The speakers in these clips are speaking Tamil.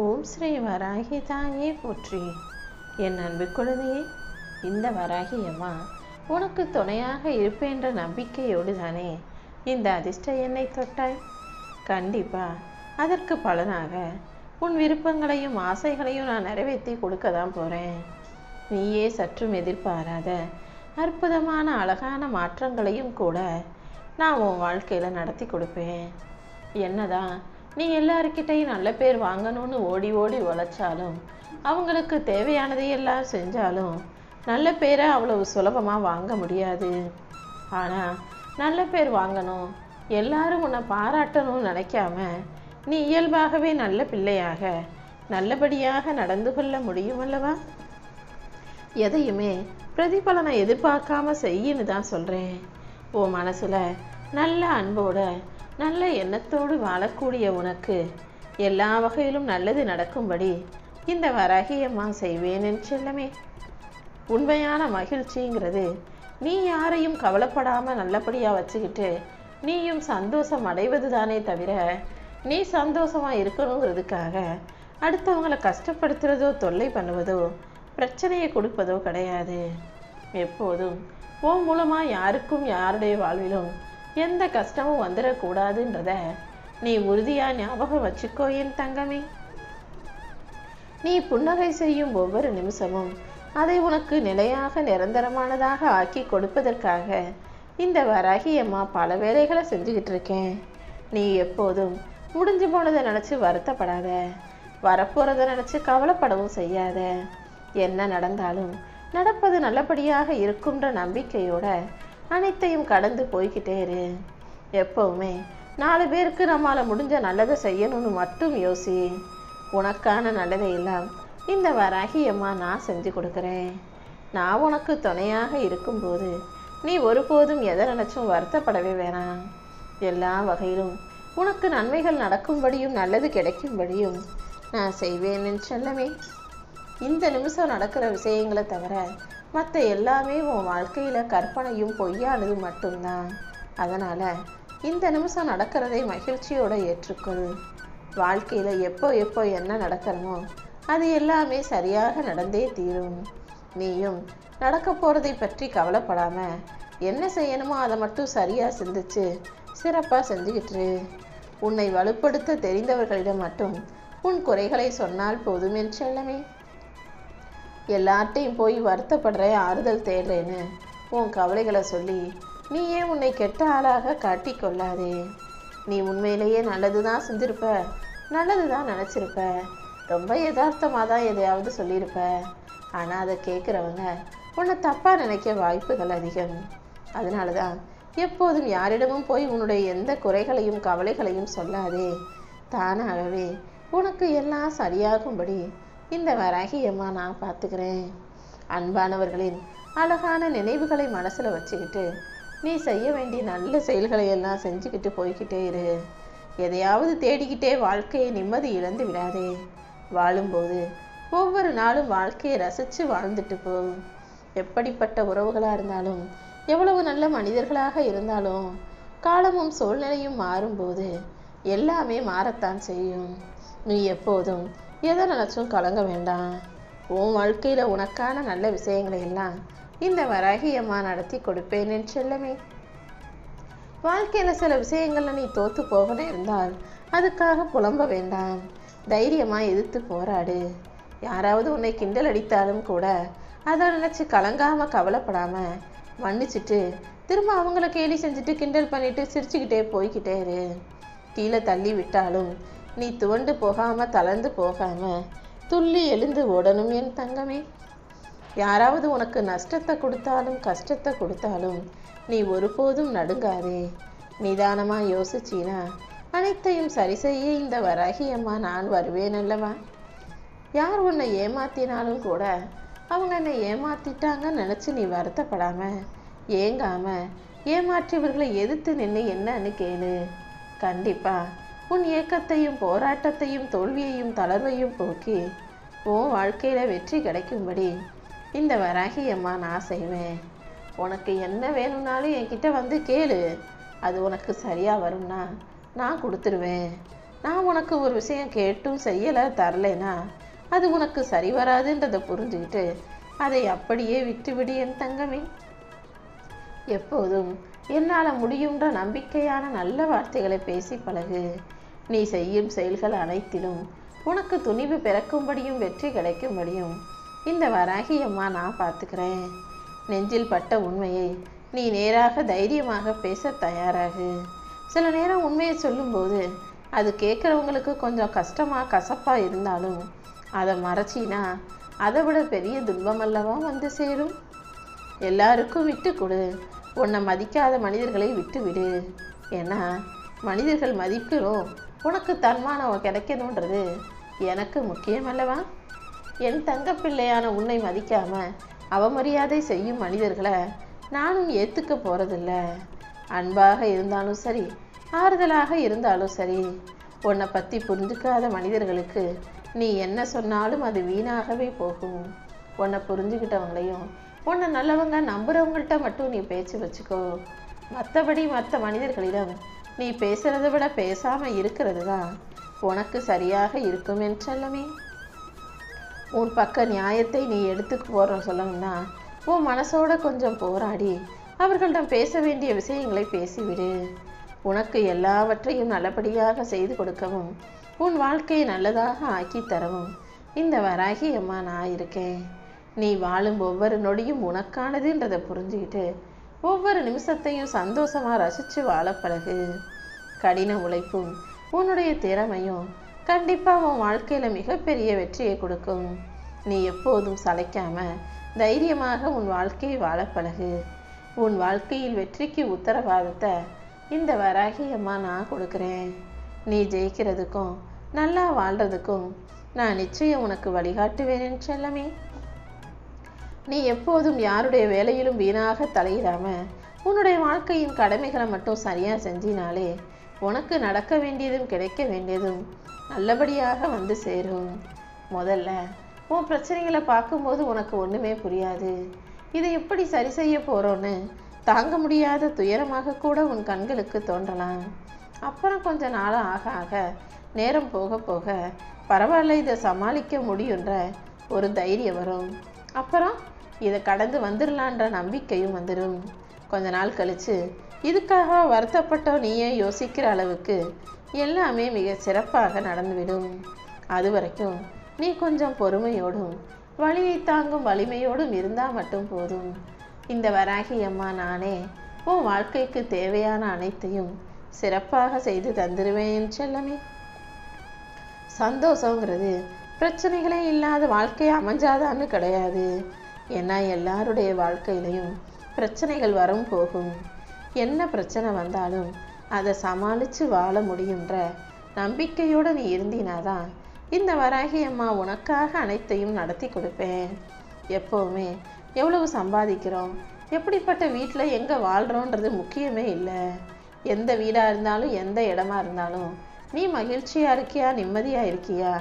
ஓம் ஸ்ரீ வராகி தாயே போற்றி. என் அன்பு குழந்தையே இந்த வராகி அம்மா உனக்கு துணையாக இருப்பேன்ற நம்பிக்கையோடு தானே இந்த அதிர்ஷ்ட எண்ணை தொட்டாய்? கண்டிப்பா அதற்கு பலனாக உன் விருப்பங்களையும் ஆசைகளையும் நான் நிறைவேற்றி கொடுக்க தான் போகிறேன் நீயே சற்றும் எதிர்பாராத அற்புதமான அழகான மாற்றங்களையும் கூட நான் உன் வாழ்க்கையில் நடத்தி கொடுப்பேன். என்னதான் நீ எல்லாருக்கிட்டையும் நல்ல பேர் வாங்கணும்னு ஓடி ஓடி உழைச்சாலும் அவங்களுக்கு தேவையானதையெல்லாம் செஞ்சாலும் நல்ல பேரை அவ்வளவு சுலபமாக வாங்க முடியாது. ஆனால் நல்ல பேர் வாங்கணும் எல்லாரும் உன்னை பாராட்டணும்னு நினைக்காம நீ இயல்பாகவே நல்ல பிள்ளையாக நல்லபடியாக நடந்து கொள்ள முடியும் அல்லவா? எதையுமே பிரதிபலனை எதிர்பார்க்காம செய்யின்னு தான் சொல்கிறேன் உன் மனசில் நல்ல அன்போட நல்ல எண்ணத்தோடு வாழக்கூடிய உனக்கு எல்லா வகையிலும் நல்லது நடக்கும்படி இந்த வராகியம்மா செய்வேன் என் செல்லமே. உண்மையான மகிழ்ச்சிங்கிறது நீ யாரையும் கவலைப்படாமல் நல்லபடியாக வச்சுக்கிட்டு நீயும் சந்தோஷம் அடைவது தானே தவிர நீ சந்தோஷமாக இருக்கணுங்கிறதுக்காக அடுத்தவங்களை கஷ்டப்படுத்துறதோ தொல்லை பண்ணுவதோ பிரச்சனையை கொடுப்பதோ கிடையாது. எப்போதும் உன் மூலமாக யாருக்கும் யாருடைய வாழ்விலும் எந்த கஷ்டமும் வந்துடக்கூடாதுன்றத நீ உறுதியாக ஞாபகம் வச்சுக்கோ என் தங்கமே. நீ புன்னகை செய்யும் ஒவ்வொரு நிமிஷமும் அதை உனக்கு நிலையாக நிரந்தரமானதாக ஆக்கி கொடுப்பதற்காக இந்த வராகி அம்மா பல வேலைகளை செஞ்சுக்கிட்டு இருக்கேன். நீ எப்போதும் முடிஞ்சு போனதை நினச்சி வருத்தப்படாத. வரப்போகிறத நினச்சி கவலைப்படவும் செய்யாத. என்ன நடந்தாலும் நடப்பது நல்லபடியாக இருக்குன்ற நம்பிக்கையோட அனைத்தையும் கடந்து போய்கிட்டே இரு. எப்பவுமே நாலு பேருக்கு நம்மளால் முடிஞ்ச நல்லதை செய்யணும்னு மட்டும் யோசி. உனக்கான நல்லதை எல்லாம் இந்த வராகி அம்மா நான் செஞ்சு கொடுக்குறேன். நான் உனக்கு துணையாக இருக்கும்போது நீ ஒருபோதும் எதை நினச்சும் வருத்தப்படவே வேணாம். எல்லா வகையிலும் உனக்கு நன்மைகள் நடக்கும்படியும் நல்லது கிடைக்கும்படியும் நான் செய்வேன் என் செல்லமே. இந்த நிமிஷம் நடக்கிற விஷயங்களை தவிர மற்ற எல்லாமே உன் வாழ்க்கையில் கற்பனையும் பொய்யானது மட்டும்தான். அதனால் இந்த நிமிஷம் நடக்கிறதை மகிழ்ச்சியோடு ஏற்றுக்கொள். வாழ்க்கையில் எப்போ எப்போ என்ன நடக்கிறமோ அது எல்லாமே சரியாக நடந்தே தீரும். நீயும் நடக்க போகிறதை பற்றி கவலைப்படாமல் என்ன செய்யணுமோ அதை மட்டும் சரியாக சிந்திச்சு சிறப்பாக செஞ்சுக்கிட்டு உன்னை வலுப்படுத்த தெரிந்தவர்களிடம் மட்டும் உன் குறைகளை சொன்னால் போதும் என் செல்லமே. எல்லார்ட்டையும் போய் வருத்தப்படுறேன் ஆறுதல் தேடுறேன்னு. உன் கவலைகளை சொல்லி நீ ஏன் உன்னை கெட்ட ஆளாக காட்டி கொள்ளாதே? நீ உண்மையிலேயே நல்லது தான் செஞ்சிருப்ப. நல்லது தான் நினச்சிருப்ப. ரொம்ப யதார்த்தமாக தான் எதையாவது சொல்லியிருப்ப ஆனால் அதை கேட்குறவங்க உன்னை தப்பாக நினைக்க வாய்ப்புகள் அதிகம். அதனால தான் எப்போதும் யாரிடமும் போய் உன்னுடைய எந்த குறைகளையும் கவலைகளையும் சொல்லாதே. தானாகவே உனக்கு எல்லாம் சரியாகும்படி இந்த வராகியம்மா நான் பார்த்துக்கிறேன். அன்பானவர்களின் அழகான நினைவுகளை மனசில் வச்சுக்கிட்டு நீ செய்ய வேண்டிய நல்ல செயல்களை எல்லாம் செஞ்சுக்கிட்டு போய்கிட்டே இரு. எதையாவது தேடிக்கிட்டே வாழ்க்கையை நிம்மதி இழந்து விடாதே. வாழும்போது ஒவ்வொரு நாளும் வாழ்க்கையை ரசித்து வாழ்ந்துட்டு போ. எப்படிப்பட்ட உறவுகளாக இருந்தாலும் எவ்வளவு நல்ல மனிதர்களாக இருந்தாலும் காலமும் சூழ்நிலையும் மாறும்போது எல்லாமே மாறத்தான் செய்யும். நீ எப்போதும் எதை நினச்சும் கலங்க வேண்டாம். உன் வாழ்க்கையில் உனக்கான நல்ல விஷயங்களை எல்லாம் இந்த வராகியம்மா நடத்தி கொடுப்பேன் என் செல்லமே. வாழ்க்கையில் சில விஷயங்களில் நீ தோத்து போகணும் இருந்தால் அதுக்காக புலம்ப வேண்டாம். தைரியமாக எதிர்த்து போராடு. யாராவது உன்னை கிண்டல் அடித்தாலும் கூட அதை நினச்சி கலங்காமல் கவலைப்படாமல் மன்னிச்சுட்டு திரும்ப அவங்கள கேலி செஞ்சுட்டு கிண்டல் பண்ணிட்டு சிரிச்சுக்கிட்டே போய்கிட்டே இரு. கீழே தள்ளி விட்டாலும் நீ துவண்டு போகாம தளர்ந்து போகாம துள்ளி எழுந்து ஓடணும் என் தங்கமே. யாராவது உனக்கு நஷ்டத்தை கொடுத்தாலும் கஷ்டத்தை கொடுத்தாலும் நீ ஒருபோதும் நடுங்காதே. நிதானமாக யோசிச்சினா அனைத்தையும் சரி செய்ய இந்த வராகியம்மா நான் வருவேன் அல்லவா? யார் உன்னை ஏமாத்தினாலும் கூட அவங்க என்னை ஏமாத்திட்டாங்கன்னு நினச்சி நீ வருத்தப்படாம ஏங்காம ஏமாற்றியவர்களை எதிர்த்து நின்று என்னன்னு கேளு. கண்டிப்பாக உன் ஏக்கத்தையும் போராட்டத்தையும் தோல்வியையும் தளர்வையும் போக்கி உன் வாழ்க்கையில் வெற்றி கிடைக்கும்படி இந்த வராகி அம்மா நான் செய்வேன். உனக்கு என்ன வேணும்னாலும் என்கிட்ட வந்து கேளு. அது உனக்கு சரியாக வரும்னா நான் கொடுத்துருவேன். நான் உனக்கு ஒரு விஷயம் கேட்டும் செய்யலை தரலைன்னா அது உனக்கு சரி வராதுன்றதை புரிஞ்சுக்கிட்டு அதை அப்படியே விட்டுவிடு என் தங்கமே. எப்போதும் என்னால் முடியுன்ற நம்பிக்கையான நல்ல வார்த்தைகளை பேசி பழகு. நீ செய்யும் செயல்கள் அனைத்திலும் உனக்கு துணிவு பிறக்கும்படியும் வெற்றி கிடைக்கும்படியும் இந்த வராகி அம்மா நான் பார்த்துக்கிறேன். நெஞ்சில் பட்ட உண்மையை நீ நேராக தைரியமாக பேச தயாராகு. சில நேரம் உண்மையை சொல்லும்போது அது கேட்குறவங்களுக்கு கொஞ்சம் கஷ்டமாக கசப்பாக இருந்தாலும் அதை மறைச்சினா அதை விட பெரிய துன்பம் அல்லவா வந்து சேரும்? எல்லாருக்கும் விட்டு கொடு. உன்னை மதிக்காத மனிதர்களை விட்டு விடு ஏன்னா மனிதர்கள் மதிக்கிறோம். உனக்கு தன்மானம் கிடைக்கணுன்றது எனக்கு முக்கியம் அல்லவா என் தங்க பிள்ளையான உன்னை மதிக்காம அவமரியாதை செய்யும் மனிதர்களை நானும் ஏற்றுக்க போகிறதில்ல அன்பாக இருந்தாலும் சரி ஆறுதலாக இருந்தாலும் சரி உன்னை பற்றி புரிஞ்சுக்காத மனிதர்களுக்கு நீ என்ன சொன்னாலும் அது வீணாகவே போகும். உன்னை புரிஞ்சுக்கிட்டவங்களையும் உன்னை நல்லவங்க நம்புகிறவங்கள்ட்ட மட்டும் நீ பேச்சு வச்சுக்கோ. மற்றபடி மற்ற மனிதர்களிடம் நீ பேசுகிறத விட பேசாமல் இருக்கிறது தான் உனக்கு சரியாக இருக்கும் என் உன் பக்க நியாயத்தை நீ எடுத்துக்கு போகிறோம் சொல்லணும்னா உன் மனசோட கொஞ்சம் போராடி அவர்களிடம் பேச வேண்டிய விஷயங்களை பேசிவிடு. உனக்கு எல்லாவற்றையும் நல்லபடியாக செய்து கொடுக்கவும் உன் வாழ்க்கையை நல்லதாக ஆக்கி தரவும் இந்த வராகி அம்மா நான் இருக்கேன். நீ வாழும் ஒவ்வொரு நொடியும் உனக்கானதுன்றதை புரிஞ்சுக்கிட்டு ஒவ்வொரு நிமிஷத்தையும் சந்தோஷமாக ரசித்து வாழ பழகு. கடின உழைப்பும் உன்னுடைய திறமையும் கண்டிப்பாக உன் வாழ்க்கையில் மிகப்பெரிய வெற்றியை கொடுக்கும். நீ எப்போதும் சளைக்காம தைரியமாக உன் வாழ்க்கையை வாழ பழகு. உன் வாழ்க்கையில் வெற்றிக்கு உத்தரவாதத்தை இந்த வராகி அம்மா நான் கொடுக்குறேன். நீ ஜெயிக்கிறதுக்கும் நல்லா வாழ்கிறதுக்கும் நான் நிச்சயம் உனக்கு வழிகாட்டுவேன் செல்லமே. நீ எப்போதும் யாருடைய வேலையிலும் வீணாக தலையிடாம உன்னுடைய வாழ்க்கையின் கடமைகளை மட்டும் சரியா செஞ்சினாலே உனக்கு நடக்க வேண்டியதும் கிடைக்க வேண்டியதும் நல்லபடியாக வந்து சேரும். முதல்ல உன் பிரச்சனைகளை பார்க்கும்போது உனக்கு ஒன்றுமே புரியாது. இதை எப்படி சரி செய்ய போகிறோன்னு தாங்க முடியாத துயரமாக கூட உன் கண்களுக்கு தோன்றலாம். அப்புறம் கொஞ்ச நாள் ஆக ஆக நேரம் போக போக பரவாயில்ல இதை சமாளிக்க முடியுன்ற ஒரு தைரியம் வரும். அப்புறம் இதை கடந்து வந்துடலான்ற நம்பிக்கையும் வந்துடும் கொஞ்ச நாள் கழித்து இதுக்காக வருத்தப்பட்டோ நீயே? யோசிக்கிற அளவுக்கு எல்லாமே மிக சிறப்பாக நடந்துவிடும். அது வரைக்கும் நீ கொஞ்சம் பொறுமையோடும் வழியை தாங்கும் வலிமையோடும் இருந்தால் மட்டும் போதும். இந்த வராகி அம்மா நானே உன் வாழ்க்கைக்கு தேவையான அனைத்தையும் சிறப்பாக செய்து தந்துடுவேன் செல்லமே. சந்தோஷங்கிறது பிரச்சனைகளே இல்லாத வாழ்க்கை அமைஞ்சாதான்னு கிடையாது. ஏன்னா எல்லாருடைய வாழ்க்கையிலையும் பிரச்சனைகள் வரும் போகும். என்ன பிரச்சனை வந்தாலும் அதை சமாளித்து வாழ முடியுன்ற நம்பிக்கையோடு நீ இருந்தினாதான் இந்த வராகி அம்மா உனக்காக அனைத்தையும் நடத்தி கொடுப்பேன். எப்போவுமே எவ்வளவு சம்பாதிக்கிறோம்? எப்படிப்பட்ட வீட்டில் எங்கே வாழ்கிறோன்றது முக்கியமே இல்லை. எந்த வீடாக இருந்தாலும் எந்த இடமா இருந்தாலும் நீ மகிழ்ச்சியாக இருக்கியா நிம்மதியாக இருக்கியா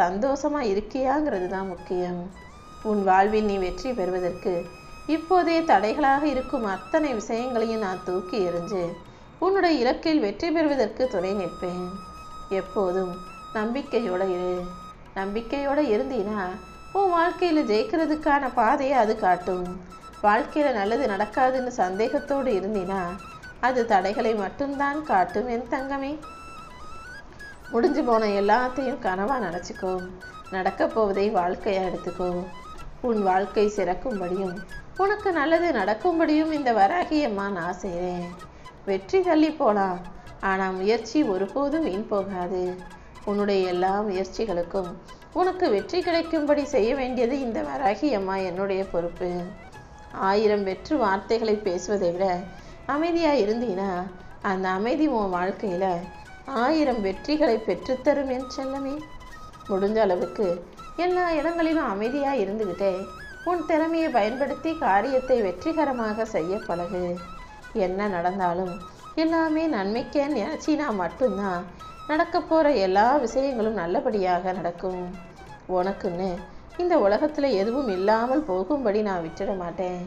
சந்தோஷமாக இருக்கியாங்கிறது தான் முக்கியம். உன் வாழ்வில் நீ வெற்றி பெறுவதற்கு இப்போதே தடைகளாக இருக்கும் அத்தனை விஷயங்களையும் நான் தூக்கி எறிஞ்சு உன்னுடைய இலக்கில் வெற்றி பெறுவதற்கு துணை நிற்பேன். எப்போதும் நம்பிக்கையோட இரு. நம்பிக்கையோட இருந்தீனா உன் வாழ்க்கையில் ஜெயிக்கிறதுக்கான பாதையை அது காட்டும். வாழ்க்கையில நல்லது நடக்காதுன்னு சந்தேகத்தோடு இருந்தீனா அது தடைகளை மட்டும்தான் காட்டும் என் தங்கமே. முடிஞ்சு போன எல்லாத்தையும் கனவா நினச்சிக்கோ. நடக்க போவதை வாழ்க்கையாக எடுத்துக்கோ. உன் வாழ்க்கை சிறக்கும்படியும் உனக்கு நல்லது நடக்கும்படியும் இந்த வராகியம்மா நான் செய்கிறேன் வெற்றி தள்ளி போலாம் ஆனால் முயற்சி ஒருபோதும் வீண் போகாது. உன்னுடைய எல்லா முயற்சிகளுக்கும் உனக்கு வெற்றி கிடைக்கும்படி செய்ய வேண்டியது இந்த வராகி அம்மா என்னுடைய பொறுப்பு. ஆயிரம் வெற்று வார்த்தைகளை பேசுவதை விட அமைதியாக இருந்தீனா அந்த அமைதி உன் வாழ்க்கையில் ஆயிரம் வெற்றிகளை பெற்றுத்தரும் என் செல்லமே. முடிஞ்ச அளவுக்கு எல்லா இடங்களிலும் அமைதியாக இருந்துகிட்டே உன் திறமையை பயன்படுத்தி காரியத்தை வெற்றிகரமாக செய்ய பழகு. என்ன நடந்தாலும் எல்லாமே நன்மைக்கே நினச்சினா மட்டும்தான் நடக்க போகிற எல்லா விஷயங்களும் நல்லபடியாக நடக்கும். உனக்குன்னு இந்த உலகத்தில் எதுவும் இல்லாமல் போகும்படி நான் விட்டுட மாட்டேன்.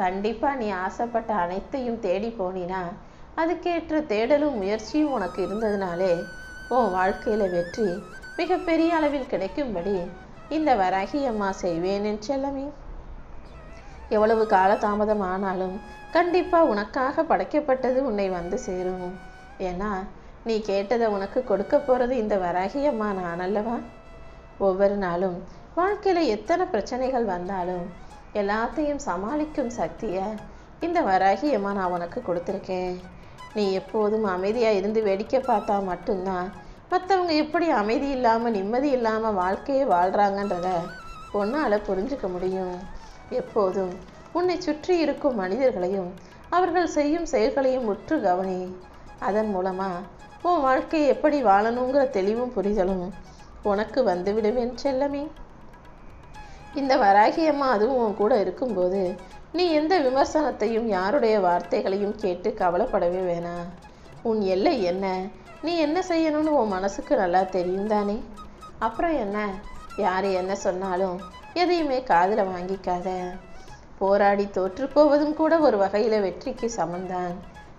கண்டிப்பாக நீ ஆசைப்பட்ட அனைத்தையும் தேடி போனினா அதுக்கேற்ற தேடலும் முயற்சியும் உனக்கு இருந்ததுனாலே உன் வாழ்க்கையில் வெற்றி மிகப்பெரிய அளவில் கிடைக்கும்படி இந்த வராகி அம்மா செய்வேன் என் செல்லமே. எவ்வளவு கால தாமதம் ஆனாலும் கண்டிப்பா உனக்காக படைக்கப்பட்டது உன்னை வந்து சேரும். ஏன்னா நீ கேட்டதை உனக்கு கொடுக்க போறது இந்த வராகி அம்மா நான் அல்லவா? ஒவ்வொரு நாளும் வாழ்க்கையில எத்தனை பிரச்சனைகள் வந்தாலும் எல்லாத்தையும் சமாளிக்கும் சக்தியை இந்த வராகியம்மா நான் உனக்கு கொடுத்துருக்கேன். நீ எப்போதும் அமைதியா இருந்து வேடிக்கை பார்த்தா மட்டும்தான் மற்றவங்க எப்படி அமைதி இல்லாமல் நிம்மதி இல்லாமல் வாழ்க்கையை வாழ்கிறாங்கன்றத உன்னால புரிஞ்சுக்க முடியும். எப்போதும் உன்னை சுற்றி இருக்கும் மனிதர்களையும் அவர்கள் செய்யும் செயல்களையும் உற்று கவனி. அதன் மூலமாக உன் வாழ்க்கையை எப்படி வாழணுங்கிற தெளிவும் புரிதலும் உனக்கு வந்துவிடுவேன் செல்லமே. இந்த வராகியம்மா அதுவும் உன் கூட இருக்கும்போது நீ எந்த விமர்சனத்தையும் யாருடைய வார்த்தைகளையும் கேட்டு கவலைப்படவே வேணாம். உன் எல்லை என்ன? நீ என்ன செய்யணும்னு உன் மனசுக்கு நல்லா தெரியும் தானே? அப்புறம் என்ன? யார் என்ன சொன்னாலும் எதையுமே காதில் வாங்கிக்காத. போராடி தோற்று போவதும் கூட ஒரு வகையில் வெற்றிக்கு சமந்தான்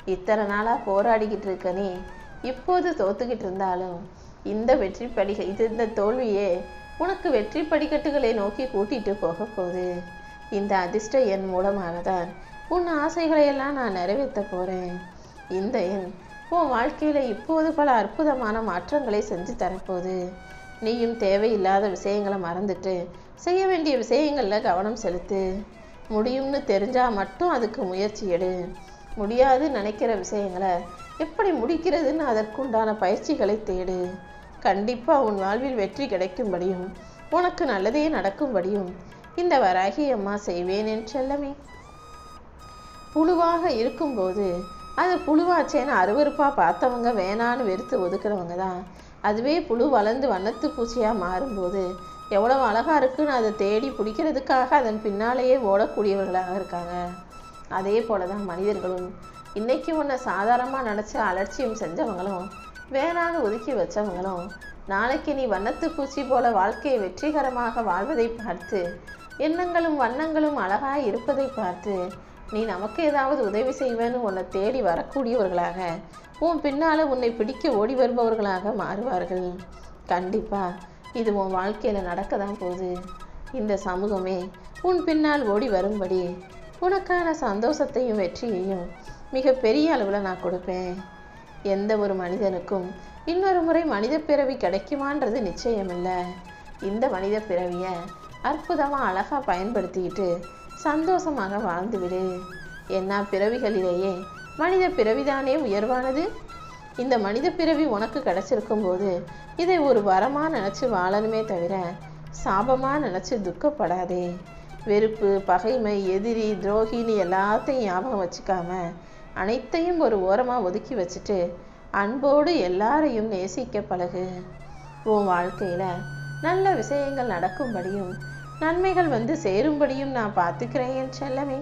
இத்தனை நாளாக போராடிக்கிட்டு இருக்க நீ இப்போது தோத்துக்கிட்டு இருந்தாலும் இந்த வெற்றி படிக இது இந்த தோல்வியே உனக்கு வெற்றி படிக்கட்டுகளை நோக்கி கூட்டிகிட்டு போக போகுது. இந்த அதிர்ஷ்ட எண் மூலமாக தான் உன் ஆசைகளை எல்லாம் நான் நிறைவேற்ற போகிறேன் இந்த எண் உன் வாழ்க்கையில் இப்போது பல அற்புதமான மாற்றங்களை செஞ்சு தரப்போகுது. நீயும் தேவையில்லாத விஷயங்களை மறந்துட்டு செய்ய வேண்டிய விஷயங்களில் கவனம் செலுத்து. முடியும்னு தெரிஞ்சால் மட்டும் அதுக்கு முயற்சி எடு. முடியாது நினைக்கிற விஷயங்களை எப்படி முடிக்கிறதுன்னு அதற்குண்டான பயிற்சிகளை தேடு. கண்டிப்பாக உன் வாழ்வில் வெற்றி கிடைக்கும்படியும் உனக்கு நல்லதே நடக்கும்படியும் இந்த வராகி அம்மா செய்வேன் என் செல்லமே. புழுவாக இருக்கும்போது அது புழுவாச்சேன்னு அருவறுப்பாக பார்த்தவங்க வேணான்னு வெறுத்து ஒதுக்குறவங்க தான். அதுவே புழு வளர்ந்து வண்ணத்து பூச்சியாக மாறும்போது எவ்வளவு அழகாக இருக்குன்னு அதை தேடி பிடிக்கிறதுக்காக அதன் பின்னாலேயே ஓடக்கூடியவர்களாக இருக்காங்க. அதே போல தான் மனிதர்களும். இன்றைக்கி உன்னை சாதாரணமாக நினச்சி அலட்சியம் செஞ்சவங்களும் வேணான்னு ஒதுக்கி வச்சவங்களும் நாளைக்கு நீ வண்ணத்து பூச்சி போல வாழ்க்கையை வெற்றிகரமாக வாழ்வதை பார்த்து எண்ணங்களும் வண்ணங்களும் அழகாய் இருப்பதை பார்த்து நீ நமக்கு ஏதாவது உதவி செய்வேன்னு உன்னை தேடி வரக்கூடியவர்களாக உன் பின்னால் உன்னை பிடிக்க ஓடி வருபவர்களாக மாறுவார்கள். கண்டிப்பா இது உன் வாழ்க்கையில் நடக்க தான் போகுது. இந்த சமூகமே உன் பின்னால் ஓடி வரும்படி உனக்கான சந்தோஷத்தையும் வெற்றியையும் மிக பெரிய அளவில் நான் கொடுப்பேன். எந்த ஒரு மனிதனுக்கும் இன்னொரு முறை மனித பிறவி கிடைக்குமான்றது நிச்சயமில்லை. இந்த மனித பிறவியை அற்புதமாக அழகாக பயன்படுத்திக்கிட்டு சந்தோஷமாக வாழ்ந்துவிடு. என்ன பிறவிகளிலேயே மனித பிறவிதானே உயர்வானது? இந்த மனித பிறவி உனக்கு கிடைச்சிருக்கும் போது இதை ஒரு வரமாக நினச்சி வாழணுமே தவிர சாபமாக நினச்சி துக்கப்படாதே. வெறுப்பு பகைமை எதிரி துரோகின்னு எல்லாத்தையும் ஞாபகம் வச்சுக்காம அனைத்தையும் ஒரு ஓரமாக ஒதுக்கி வச்சுட்டு அன்போடு எல்லாரையும் நேசிக்க பழகு. உன் வாழ்க்கையில் நல்ல விஷயங்கள் நடக்கும்படியும் நன்மைகள் வந்து சேரும்படியும் நான் பார்த்துக்கிறேன் என் செல்லமே.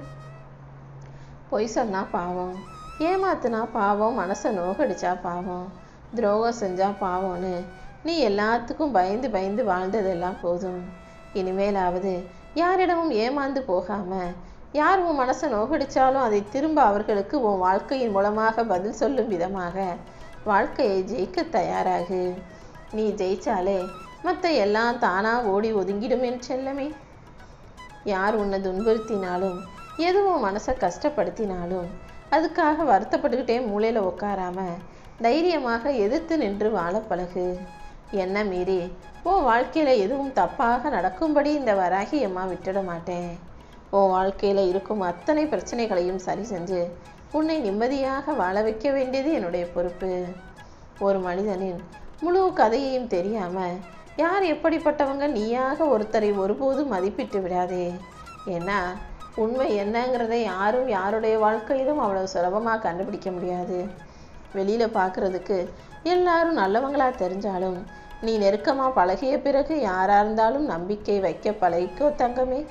பொய் சொன்னா பாவம் ஏமாத்துனா பாவம் மனசை நோகடிச்சா பாவம் துரோகம் செஞ்சா பாவம்னு நீ எல்லாத்துக்கும் பயந்து பயந்து வாழ்ந்ததெல்லாம் போதும். இனிமேலாவது யாரிடமும் ஏமாந்து போகாம யார் உன் மனசை நோகடிச்சாலும் அதை திரும்ப அவர்களுக்கு உன் வாழ்க்கையின் மூலமாக பதில் சொல்லும் விதமாக வாழ்க்கையை ஜெயிக்க தயாராகு. நீ ஜெயிச்சாலே மற்ற எல்லாம் தானாக ஓடி ஒதுங்கிடுமேன் செல்லமே. யார் உன்னை துன்புறுத்தினாலும் எதுவும் மனசை கஷ்டப்படுத்தினாலும் அதுக்காக வருத்தப்பட்டுக்கிட்டே மூளையில் உட்காராம தைரியமாக எதிர்த்து நின்று வாழ பழகு. என்ன மீறி உன் வாழ்க்கையில் எதுவும் தப்பாக நடக்கும்படி இந்த வராகி அம்மா விட்டுட மாட்டேன். உன் வாழ்க்கையில் இருக்கும் அத்தனை பிரச்சனைகளையும் சரி செஞ்சு உன்னை நிம்மதியாக வாழ வைக்க வேண்டியது என்னுடைய பொறுப்பு. ஒரு மனிதனின் முழு கதையையும் தெரியாமல் யார் எப்படிப்பட்டவங்க? நீயாக ஒருத்தரை ஒருபோதும் மதிப்பிட்டு விடாதே. ஏன்னா உண்மை என்னங்கிறதை யாரும் யாருடைய வாழ்க்கையிலும் அவ்வளவு சுலபமா கண்டுபிடிக்க முடியாது. வெளியில பார்க்குறதுக்கு எல்லாரும் நல்லவங்களா தெரிஞ்சாலும் நீ நெருக்கமா பழகிய பிறகு யாரா இருந்தாலும் நம்பிக்கை வைக்க பழகிக்கோ தங்கமே.